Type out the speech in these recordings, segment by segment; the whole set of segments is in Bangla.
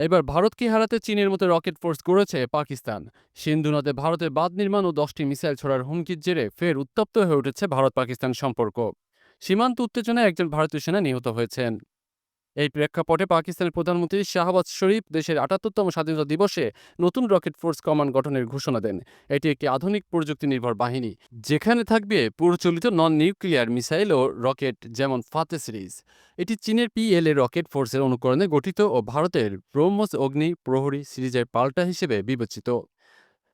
এবার ভারতকে হারাতে চীনের মতো রকেট ফোর্স গড়েছে পাকিস্তান? সিন্ধু নদে ভারতের বাঁধ নির্মাণ ও দশটি মিসাইল ছড়ার হুমকির জেরে ফের উত্তপ্ত হয়ে উঠেছে ভারত পাকিস্তান সম্পর্ক। সীমান্ত উত্তেজনায় একজন ভারতীয় সেনা নিহত হয়েছেন। এই প্রেক্ষাপটে পাকিস্তানের প্রধানমন্ত্রী শাহবাজ শরীফ দেশের আটাত্তরতম স্বাধীনতা দিবসে নতুন রকেট ফোর্স কমান্ড গঠনের ঘোষণা দেন। এটি একটি আধুনিক প্রযুক্তি নির্ভর বাহিনী, যেখানে থাকবে প্রচলিত নন নিউক্লিয়ার মিসাইল ও রকেট যেমন ফাতে সিরিজ। এটি চীনের পিএলএ রকেট ফোর্সের অনুকরণে গঠিত ও ভারতের ব্রহ্মস অগ্নি প্রহরী সিরিজের পাল্টা হিসেবে বিবেচিত।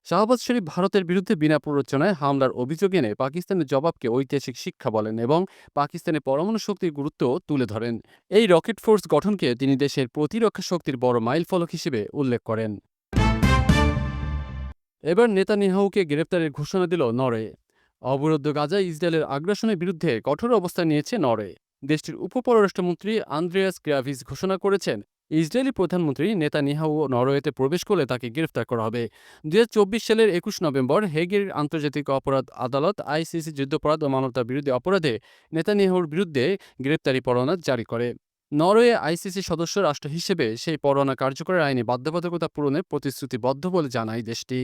শাহবাজ শরীফ ভারতের বিরুদ্ধে বিনা প্ররোচনায় হামলার অভিযোগ এনে পাকিস্তানের জবাবকে ঐতিহাসিক শিক্ষা বলেন এবং পাকিস্তানের পরমাণু শক্তির গুরুত্ব তুলে ধরেন। এই রকেট ফোর্স গঠনকে তিনি দেশের প্রতিরক্ষা শক্তির বড় মাইলফলক হিসেবে উল্লেখ করেন। এবার নেতানিয়াহুকে গ্রেপ্তারের ঘোষণা দিল নরে। অবরুদ্ধ গাজায় ইসরায়েলের আগ্রাসনের বিরুদ্ধে কঠোর অবস্থান নিয়েছে নরে। দেশটির উপপররাষ্ট্রমন্ত্রী আন্দ্রেয়াস গ্রাভিস ঘোষণা করেছেন ইসরায়েলি প্রধানমন্ত্রী নেতানিয়াহু নরওয়েতে প্রবেশ করলে তাকে গ্রেফতার করা হবে। দুই হাজার চব্বিশ সালের একুশ নভেম্বর হেগের আন্তর্জাতিক অপরাধ আদালত, আইসিসি যুদ্ধাপরাধ ও মানবতা বিরোধী অপরাধে নেতানিয়াহুর বিরুদ্ধে গ্রেপ্তারি পরোয়ানা জারি করে। নরওয়ে আইসিসি সদস্য রাষ্ট্র হিসেবে সেই পরোয়ানা কার্যকরের আইনে বাধ্যবাধকতা পূরণে প্রতিশ্রুতিবদ্ধ বলে জানায় দেশটি।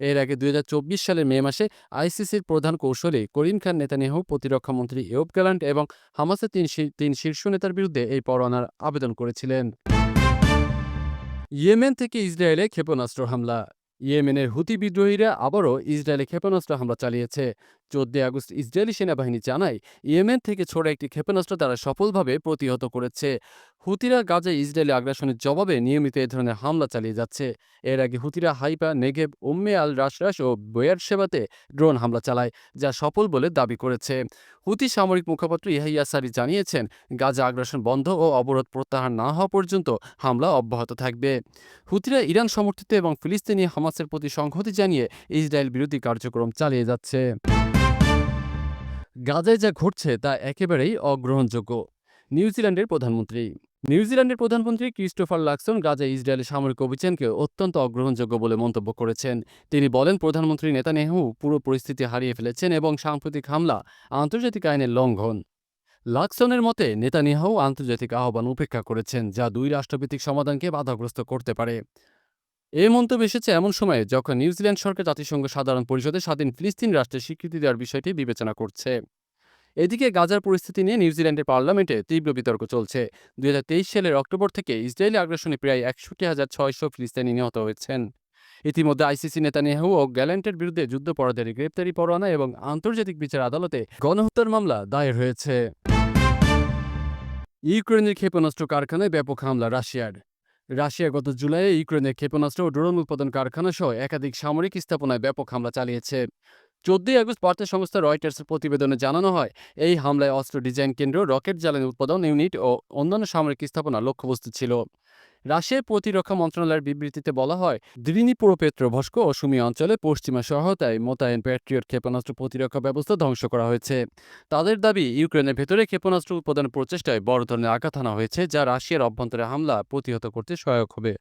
এর আগে দুই হাজার চব্বিশ সালের মে মাসে আইসিসির প্রধান কৌশলী করিম খান নেতানিয়াহু প্রতিরক্ষামন্ত্রী ইয়োব গ্যালান্ট এবং হামাসের তিন তিন শীর্ষ নেতার বিরুদ্ধে এই পরোয়ানার আবেদন করেছিলেন। ইয়েমেন থেকে ইসরায়েলে ক্ষেপণাস্ত্র হামলা। ইয়েমেনের হুতি বিদ্রোহীরা আবারও ইসরায়েলে ক্ষেপণাস্ত্র হামলা চালিয়েছে। চোদ্দই আগস্ট ইসরায়েলি সেনাবাহিনী জানায়, ইয়েমেন থেকে ছোড়া একটি ক্ষেপণাস্ত্র তারা সফলভাবে প্রতিহত করেছে। হুতিরা গাজায় ইসরায়েলি আগ্রাসনের জবাবে নিয়মিত এ ধরনের হামলা চালিয়ে যাচ্ছে। এর আগে হুতিরা হাইপা নেগেব, উম্মে আল রাশরাস ও বয়ার সেবাতে ড্রোন হামলা চালায়, যা সফল বলে দাবি করেছে। হুতি সামরিক মুখপাত্র ইহাইয়া সারি জানিয়েছেন, গাজা আগ্রাসন বন্ধ ও অবরোধ প্রত্যাহার না হওয়া পর্যন্ত হামলা অব্যাহত থাকবে। হুতিরা ইরান সমর্থিত এবং ফিলিস্তিনি হামাসের প্রতি সংহতি জানিয়ে ইসরায়েল বিরোধী কার্যক্রম চালিয়ে যাচ্ছে। গাজায় যা ঘটছে তা একেবারেই অগ্রহণযোগ্য। নিউজিল্যান্ডের প্রধানমন্ত্রী। নিউজিল্যান্ডের প্রধানমন্ত্রী ক্রিস্টোফার লাকসন গাজায় ইসরায়েলের সামরিক অভিযানকে অত্যন্ত অগ্রহণযোগ্য বলে মন্তব্য করেছেন। তিনি বলেন, প্রধানমন্ত্রী নেতানিয়াহু পুরো পরিস্থিতি হারিয়ে ফেলেছেন এবং সাম্প্রতিক হামলা আন্তর্জাতিক আইনের লঙ্ঘন। লাকসনের মতে, নেতানিয়াহু আন্তর্জাতিক আহ্বান উপেক্ষা করেছেন, যা দুই রাষ্ট্রভিত্তিক সমাধানকে বাধাগ্রস্ত করতে পারে। এ মন্তব্য এসেছে এমন সময়ে যখন নিউজিল্যান্ড সরকার জাতিসংঘ সাধারণ পরিষদে স্বাধীন ফিলিস্তিন রাষ্ট্রের স্বীকৃতি দেওয়ার বিষয়টি বিবেচনা করছে। এদিকে গাজার পরিস্থিতি নিয়ে নিউজিল্যান্ডের পার্লামেন্টে তীব্র বিতর্ক চলছে। দুই হাজার তেইশ সালের অক্টোবর থেকে ইসরায়েলি আগ্রাসনে প্রায় একষট্টি হাজার ছয়শো ফিলিস্তিনি নিহত হয়েছেন। ইতিমধ্যে আইসিসি নেতানিয়াহু ও গ্যালেন্টের বিরুদ্ধে যুদ্ধপরাধের গ্রেপ্তারি পরোয়ানা এবং আন্তর্জাতিক বিচার আদালতে গণহত্যার মামলা দায়ের হয়েছে। ইউক্রেনের ক্ষেপণাস্ত্র কারখানায় ব্যাপক হামলা রাশিয়ার। রাশিয়া গত জুলাইয়ে ইউক্রেনের ক্ষেপণাস্ত্র ও ড্রোন উৎপাদন কারখানা সহ একাধিক সামরিক স্থাপনায় ব্যাপক হামলা চালিয়েছে। চোদ্দই আগস্ট বার্তা সংস্থা রয়টার্সের প্রতিবেদনে জানানো হয়, এই হামলায় অস্ত্র ডিজাইন কেন্দ্র, রকেট জ্বালানি উৎপাদন ইউনিট ও অন্যান্য সামরিক স্থাপনা লক্ষ্যবস্তু ছিল। রাশিয়ার প্রতিরক্ষা মন্ত্রণালয়ের বিবৃতিতে বলা হয় দ্রিনিপুরোপেত্রভস্ক ও সুমি অঞ্চলে পশ্চিমা সহায়তায় মোতায়েন প্যাট্রিয়ট ক্ষেপণাস্ত্র প্রতিরক্ষা ব্যবস্থা ধ্বংস করা হয়েছে। তাদের দাবি, ইউক্রেনের ভেতরে ক্ষেপণাস্ত্র উৎপাদনের প্রচেষ্টায় বড় ধরনের আঘাত হানা হয়েছে, যা রাশিয়ার অভ্যন্তরে হামলা প্রতিহত করতে সহায়ক হবে।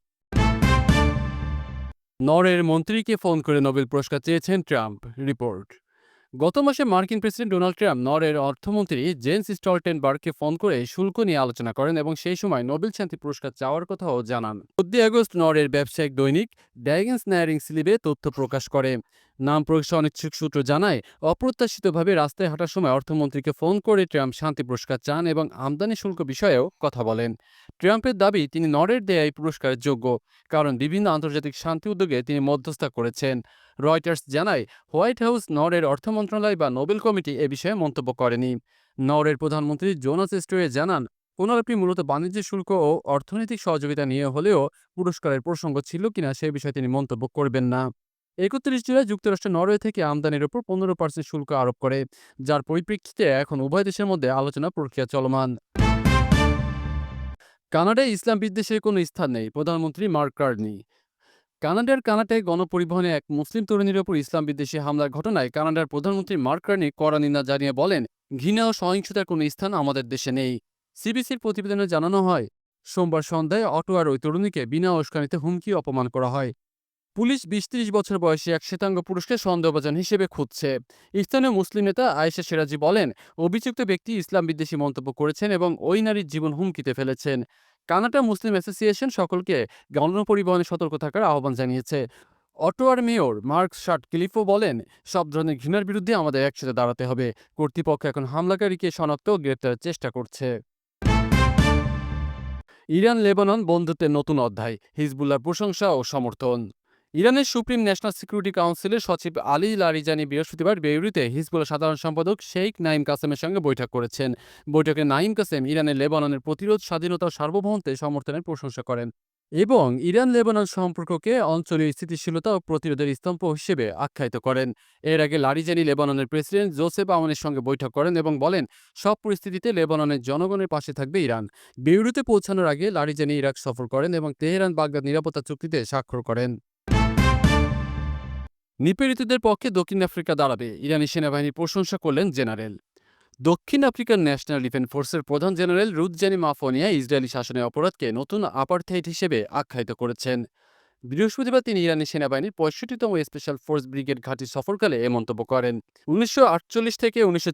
নরের মন্ত্রীকে ফোন করে নোবেল পুরস্কার চেয়েছেন ট্রাম্প, রিপোর্ট। গত মাসে মার্কিন প্রেসিডেন্ট ডোনাল্ড ট্রাম্প নরের অর্থমন্ত্রী জেন্স স্টলটেনবার্গকে ফোন করে শুল্ক নিয়ে আলোচনা করেন এবং সেই সময় নোবেল শান্তি পুরস্কার চাওয়ার কথাও জানান। চোদ্দই আগস্ট নরের ব্যবসায়িক দৈনিক ড্যাগেন্স নায়ারিং স্লিবে তথ্য প্রকাশ করে। নাম প্রকাশে অনিচ্ছুক সূত্র জানায়, অপ্রত্যাশিতভাবে রাস্তায় হাঁটার সময় অর্থমন্ত্রীকে ফোন করে ট্রাম্প শান্তি পুরস্কার চান এবং আমদানি শুল্ক বিষয়েও কথা বলেন। ট্রাম্পের দাবি, তিনি নরের দেয়া পুরস্কারের যোগ্য, কারণ বিভিন্ন আন্তর্জাতিক শান্তি উদ্যোগে তিনি মধ্যস্থতা করেছেন। রয়টার্স জানায়, হোয়াইট হাউস নরের অর্থ মন্ত্রণালয় বা নোবেল কমিটি এ বিষয়ে মন্তব্য করেনি। নরের প্রধানমন্ত্রী জোনাস স্টোয়ে জানান পুনরাপি মূলত বাণিজ্য শুল্ক ও অর্থনৈতিক সহযোগিতা নিয়ে হলেও পুরস্কারের প্রসঙ্গ ছিল কিনা সে বিষয়ে তিনি মন্তব্য করবেন না। একত্রিশ জুলাই যুক্তরাষ্ট্র নরওয়ে থেকে আমদানির উপর পনেরো পার্সেন্ট শুল্ক আরোপ করে, যার পরিপ্রেক্ষিতে এখন উভয় দেশের মধ্যে আলোচনা প্রক্রিয়া চলমান। কানাডায় ইসলাম বিদ্বেষের কোনো স্থান নেই, প্রধানমন্ত্রী মার্ক কার্নি। কানাডার কানাটায় গণপরিবহনে এক মুসলিম তরুণীর ওপর ইসলাম বিদ্বেষী হামলার ঘটনায় কানাডার প্রধানমন্ত্রী মার্ক কার্নি কড়া নিন্দা জানিয়ে বলেন, ঘৃণা ও সহিংসতার কোনো স্থান আমাদের দেশে নেই। সিবিসির প্রতিবেদনে জানানো হয়, সোমবার সন্ধ্যায় অটোয়ার ওই তরুণীকে বিনা উস্কানিতে হুমকি অপমান করা হয়। পুলিশ বিশ ত্রিশ বছর বয়সী এক শ্বেতাঙ্গ পুরুষকে সন্দেহভাজন হিসেবে খুঁজছে। স্থানীয় মুসলিম নেতা আয়েশা সিরাজি বলেন, অভিযুক্ত ব্যক্তি ইসলাম বিদ্বেষী মন্তব্য করেছেন এবং ওই নারীর জীবন হুমকিতে ফেলেছেন। কানাডা মুসলিম অ্যাসোসিয়েশন সকলকে গণপরিবহনে সতর্ক থাকার আহ্বান জানিয়েছে। অটোয়ার মেয়র মার্ক শার্ট ক্লিফো বলেন, সব ধরনের ঘৃণার বিরুদ্ধে আমাদের একসাথে দাঁড়াতে হবে। কর্তৃপক্ষ এখন হামলাকারীকে শনাক্ত ও গ্রেপ্তারের চেষ্টা করছে। ইরান লেবানন বন্ধুত্বের নতুন অধ্যায় হিজবুল্লার প্রশংসা ও সমর্থন। ইরানের সুপ্রিম ন্যাশনাল সিকিউরিটি কাউন্সিলের সচিব আলী লারিজানি বৃহস্পতিবার বেইরুতে হিজবুল্লাহ সাধারণ সম্পাদক শেখ নাইম কাসেমের সঙ্গে বৈঠক করেছেন। বৈঠকে নাইম কাসেম ইরানের লেবাননের প্রতিরোধ, স্বাধীনতা, সার্বভৌমত্বের সমর্থনের প্রশংসা করেন এবং ইরান লেবানন সম্পর্ককে অঞ্চলীয় স্থিতিশীলতা ও প্রতিরোধের স্তম্ভ হিসেবে আখ্যায়িত করেন। এর আগে লারিজানি লেবাননের প্রেসিডেন্ট জোসেফ আওয়ানের সঙ্গে বৈঠক করেন এবং বলেন, সব পরিস্থিতিতে লেবাননের জনগণের পাশে থাকবে ইরান। বেউরুতে পৌঁছানোর আগে লারিজানি ইরাক সফর করেন এবং তেহরান বাগদাদ নিরাপত্তা চুক্তিতে স্বাক্ষর করেন। নিপীড়িতদের পক্ষে দক্ষিণ আফ্রিকা দাঁড়াবে। ইরানি সেনাবাহিনীর প্রশংসা করলেন জেনারেল। দক্ষিণ আফ্রিকার ন্যাশনাল ডিফেন্স ফোর্সের প্রধান জেনারেল রুদজানি মাফোনিয়া ইসরায়েলি শাসনের অপরাধকে নতুন আপারথাইট হিসেবে আখ্যায়িত করেছেন। বৃহস্পতিবার তিনি ইরানি সেনাবাহিনীর পঁয়ষট্টিতম স্পেশাল ফোর্স ব্রিগেড ঘাঁটি সফরকালে এ মন্তব্য করেন। উনিশশো আটচল্লিশ থেকে উনিশশো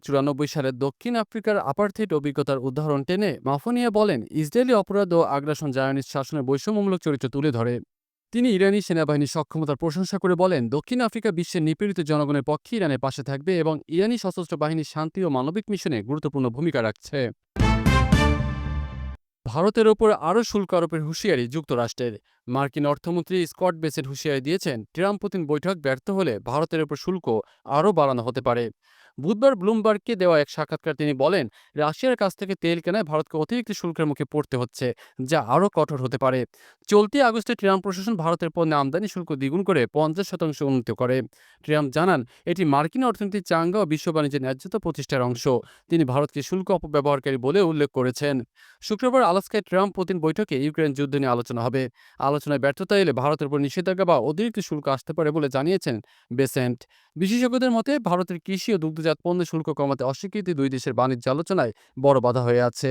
সালে দক্ষিণ আফ্রিকার আপারথেট অভিজ্ঞতার উদাহরণ টেনে মাফোনিয়া বলেন, ইসরায়েলি অপরাধ ও আগ্রাসন জায়নিস্ট শাসনের বৈষম্যমূলক চরিত্র তুলে ধরে। তিনি ইরানি সেনাবাহিনীর সক্ষমতার প্রশংসা করে বলেন, দক্ষিণ আফ্রিকা বিশ্বের নিপীড়িত জনগণের পক্ষে ইরানের পাশে থাকবে এবং ইরানি সশস্ত্র বাহিনীর শান্তি ও মানবিক মিশনে গুরুত্বপূর্ণ ভূমিকা রাখছে। ভারতের ওপর আরও শুল্ক আরোপের হুঁশিয়ারি যুক্তরাষ্ট্রের। মার্কিন অর্থমন্ত্রী স্কট বেসেট হুঁশিয়ারি দিয়েছেন ট্রাম্প পুতিন বৈঠক ব্যর্থ হলে ভারতের ওপর শুল্ক আরও বাড়ানো হতে পারে। বুধবার ব্লুমবার্গকে দেওয়া এক সাক্ষাৎকার তিনি বলেন, রাশিয়ার কাছ থেকে তেল কেনায় ভারতকে অতিরিক্ত শুল্কের মুখে পড়তে হচ্ছে, যা আরও কঠোর হতে পারে। চলতি আগস্টে ট্রাম্প প্রশাসন ভারতের পণ্যে আমদানি শুল্ক দ্বিগুণ করে পঞ্চাশ শতাংশ উন্নীত করে। ট্রাম্প জানান, এটি মার্কিন অর্থনীতির চাঙ্গা ও বিশ্ব বাণিজ্যের ন্যায্যতা প্রতিষ্ঠার অংশ। তিনি ভারতকে শুল্ক অপব্যবহারকারী বলে উল্লেখ করেছেন। শুক্রবার আলাস্কায় ট্রাম্প পুতিন বৈঠকে ইউক্রেন যুদ্ধ নিয়ে আলোচনা হবে। আলোচনায় ব্যর্থতা এলে ভারতের উপর নিষেধাজ্ঞা বা অতিরিক্ত শুল্ক আসতে পারে বলে জানিয়েছেন বেসেন্ট। বিশেষজ্ঞদের মতে, ভারতের কৃষি ও দুগ্ধজাত পণ্যের শুল্ক কমাতে অস্বীকৃতি দুই দেশের বাণিজ্য আলোচনায় বড় বাধা হয়ে আছে।